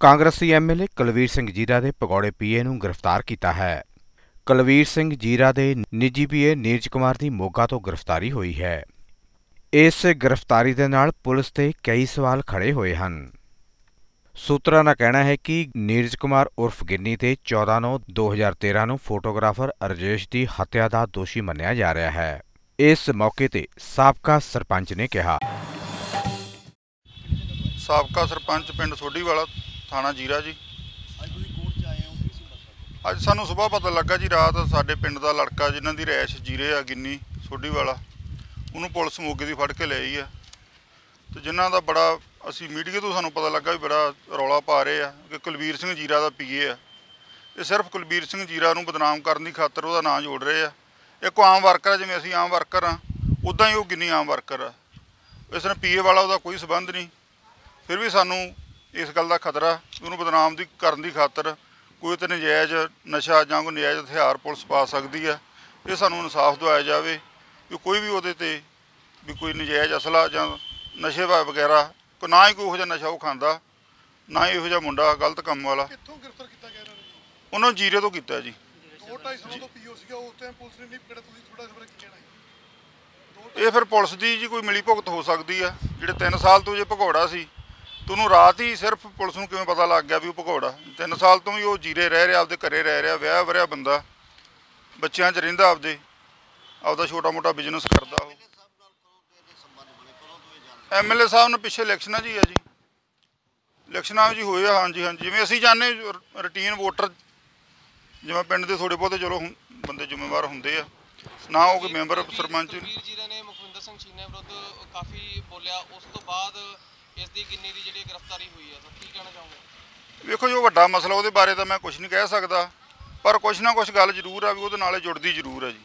ਕਾਂਗਰਸੀ ਐਮਐਲਏ ਕੁਲਵੀਰ ਸਿੰਘ ਜੀਰਾ ਦੇ ਪਗੌੜੇ ਪੀਏ ਨੂੰ ਗ੍ਰਿਫਤਾਰ ਕੀਤਾ ਹੈ। ਕੁਲਵੀਰ ਸਿੰਘ ਜੀਰਾ ਦੇ ਨਿੱਜੀ ਪੀਏ ਨੀਰਜ ਕੁਮਾਰ ਦੀ ਮੋਗਾ ਤੋਂ ਗ੍ਰਿਫਤਾਰੀ ਹੋਈ ਹੈ। ਇਸ ਗ੍ਰਿਫਤਾਰੀ ਦੇ ਨਾਲ ਪੁਲਿਸ ਤੇ ਕਈ ਸਵਾਲ ਖੜੇ ਹੋਏ ਹਨ। ਸੂਤਰਾਂ ਦਾ ਕਹਿਣਾ ਹੈ ਕਿ ਨੀਰਜ ਕੁਮਾਰ ਉਰਫ ਗਿੰਨੀ ਤੇ 14/9/2013 ਨੂੰ ਫੋਟੋਗ੍ਰਾਫਰ ਅਰਜੇਸ਼ ਦੀ ਹੱਤਿਆ ਦਾ ਦੋਸ਼ੀ ਮੰਨਿਆ ਜਾ ਰਿਹਾ ਹੈ। ਇਸ ਮੌਕੇ ਤੇ ਸਾਬਕਾ ਸਰਪੰਚ ਨੇ ਕਿਹਾ। ਸਾਬਕਾ ਸਰਪੰਚ ਪਿੰਡ ਸੋਢੀਵਾਲਾ ਥਾਣਾ ਜੀਰਾ ਜੀ। ਅੱਜ ਤੁਸੀਂ ਕੋਰਟ ਚ ਆਏ ਹੋ ਕੀ ਸੀ ਮਸਲਾ? ਅੱਜ ਸਾਨੂੰ ਸਵੇਰ ਪਤਾ ਲੱਗਾ ਜੀ ਰਾਤ ਸਾਡੇ ਪਿੰਡ ਦਾ ਲੜਕਾ ਜਿਨ੍ਹਾਂ ਦੀ ਰੈਸ਼ ਜੀਰੇ ਆ ਗਿੰਨੀ ਸੋਢੀਵਾਲਾ ਉਹਨੂੰ ਪੁਲਿਸ ਮੋਗੇ ਦੀ ਫੜ ਕੇ ਲੈ ਆਈ ਆ। ਤੇ ਜਿਨ੍ਹਾਂ ਦਾ ਬੜਾ ਅਸੀਂ ਮੀਡੀਆ ਤੋਂ ਸਾਨੂੰ ਪਤਾ ਲੱਗਾ ਵੀ ਬੜਾ ਰੌਲਾ ਪਾ ਰਹੇ ਆ ਕਿ ਕੁਲਵੀਰ ਸਿੰਘ ਜੀਰਾ ਦਾ ਪੀਏ ਆ। ਇਹ ਸਿਰਫ ਕੁਲਵੀਰ ਸਿੰਘ ਜੀਰਾ ਨੂੰ ਬਦਨਾਮ ਕਰਨ ਦੀ ਖਾਤਰ ਉਹਦਾ ਨਾਂ ਜੋੜ ਰਹੇ ਆ। ਇੱਕ ਆਮ ਵਰਕਰ ਜਿਵੇਂ ਅਸੀਂ ਆਮ ਵਰਕਰ ਆ ਉਦਾਂ ਹੀ ਉਹ ਗਿੰਨੀ ਆਮ ਵਰਕਰ ਆ। ਇਸ ਨਾਲ ਪੀਏ ਵਾਲਾ ਉਹਦਾ ਕੋਈ ਸਬੰਧ ਨਹੀਂ। ਫਿਰ ਵੀ ਸਾਨੂੰ ਇਸ ਗੱਲ ਦਾ ਖਤਰਾ ਉਹਨੂੰ ਬਦਨਾਮ ਦੀ ਕਰਨ ਦੀ ਖਾਤਰ ਕੋਈ ਤੇ ਨਜਾਇਜ਼ ਨਸ਼ਾ ਜਾਂ ਕੋਈ ਨਜਾਇਜ਼ ਹਥਿਆਰ ਪੁਲਿਸ ਪਾ ਸਕਦੀ ਆ ਇਹ ਸਾਨੂੰ ਇਨਸਾਫ ਦਿਵਾਇਆ ਜਾਵੇ ਕਿ ਕੋਈ ਵੀ ਉਹਦੇ ਤੇ ਵੀ ਕੋਈ ਨਜਾਇਜ਼ ਅਸਲਾ ਜਾਂ ਨਸ਼ੇ ਵਾ- ਵਗੈਰਾ ਕੋ ਨਾ ਹੀ ਕੋਈ ਇਹੋ ਜਿਹਾ ਨਸ਼ਾ ਉਹ ਖਾਂਦਾ ਨਾ ਹੀ ਇਹੋ ਜਿਹਾ ਮੁੰਡਾ ਗਲਤ ਕੰਮ ਵਾਲਾ। ਕਿੱਥੋਂ ਗ੍ਰਿਫਤਾਰ ਕੀਤਾ ਗਿਆ ਇਹਨਾਂ ਨੂੰ? ਉਹਨਾਂ ਨੂੰ ਜੀਰੇ ਤੋਂ ਕੀਤਾ ਜੀ। ਦੋ ਢਾਈ ਸਾਲਾਂ ਤੋਂ ਪੀਓ ਸੀਗਾ ਉਸ ਟਾਈਮ ਪੁਲਿਸ ਨੇ ਨਹੀਂ ਪਕੜਿਆ ਤੁਸੀਂ ਥੋੜਾ ਜਿਹਾ ਕੀ ਕਹਿਣਾ ਹੈ। ਦੋ ਇਹ ਫਿਰ ਪੁਲਿਸ ਦੀ ਜੀ ਕੋਈ ਮਿਲੀ ਭੁਗਤ ਹੋ ਸਕਦੀ ਆ ਜਿਹੜੇ 3 ਸਾਲ ਤੋਂ ਜੇ ਭਗੌੜਾ ਸੀ ਤੇ ਰਾਤ ਹੀ ਸਿਰਫ ਪੁਲਿਸ ਨੂੰ ਕਿਵੇਂ ਪਤਾ ਲੱਗ ਗਿਆ ਵੀ ਉਹ ਭਗੌੜਾ? 3 ਸਾਲ ਤੋਂ ਹੀ ਉਹ ਜੀਰੇ ਰਹਿ ਰਿਹਾ, ਆਪਦੇ ਘਰੇ ਰਹਿ ਰਿਹਾ, ਵਿਆਹ ਵਰਿਆ ਬੰਦਾ। ਬੱਚਿਆਂ 'ਚ ਰਹਿੰਦਾ ਆਪਦੇ। ਆਪਦਾ ਛੋਟਾ ਮੋਟਾ ਬਿਜ਼ਨਸ ਕਰਦਾ ਉਹ। ਐਮਐਲਏ ਸਾਹਿਬ ਨੇ ਪਿੱਛੇ ਇਲੈਕਸ਼ਨਾਂ 'ਚ ਆ ਜੀ। ਇਲੈਕਸ਼ਨਾਂ 'ਚ ਹੋਏ ਆ, ਹਾਂਜੀ ਹਾਂਜੀ। ਜਿਵੇਂ ਅਸੀਂ ਜਾਣਦੇ ਰੂਟੀਨ ਵੋਟਰ ਜਿਵੇਂ ਪਿੰਡ ਦੇ ਥੋੜੇ ਬਹੁਤੇ ਚਲੋ ਬੰਦੇ ਜ਼ਿੰਮੇਵਾਰ ਹੁੰਦੇ ਆ। ਨਾ ਉਹ ਕੋਈ ਮੈਂਬਰ ਸਰਪੰਚ ਵੀਰ ਜੀਰਾ ਨੇ ਮੁਖਵਿੰਦਰ ਸਿੰਘ ਚੀਨਾ ਵਿਰੁੱਧ ਕਾਫੀ ਬੋਲਿਆ। ਉਸ ਤੋਂ ਬਾਅਦ ਇਸ ਦੀ ਗਿੰਨੀ ਦੀ ਜਿਹੜੀ ਗ੍ਰਿਫਤਾਰੀ ਹੋਈ ਹੈ ਤਾਂ ਕੀ ਕਹਿਣਾ ਚਾਹੋਗੇ? ਵੇਖੋ ਜੋ ਵੱਡਾ ਮਸਲਾ, ਉਹਦੇ ਬਾਰੇ ਤਾਂ ਮੈਂ ਕੁਝ ਨਹੀਂ ਕਹਿ ਸਕਦਾ। ਪਰ ਕੁਝ ਨਾ ਕੁਝ ਗੱਲ ਜ਼ਰੂਰ ਆ ਵੀ ਉਹਦੇ ਨਾਲ ਜੁੜਦੀ ਜ਼ਰੂਰ ਆ ਜੀ।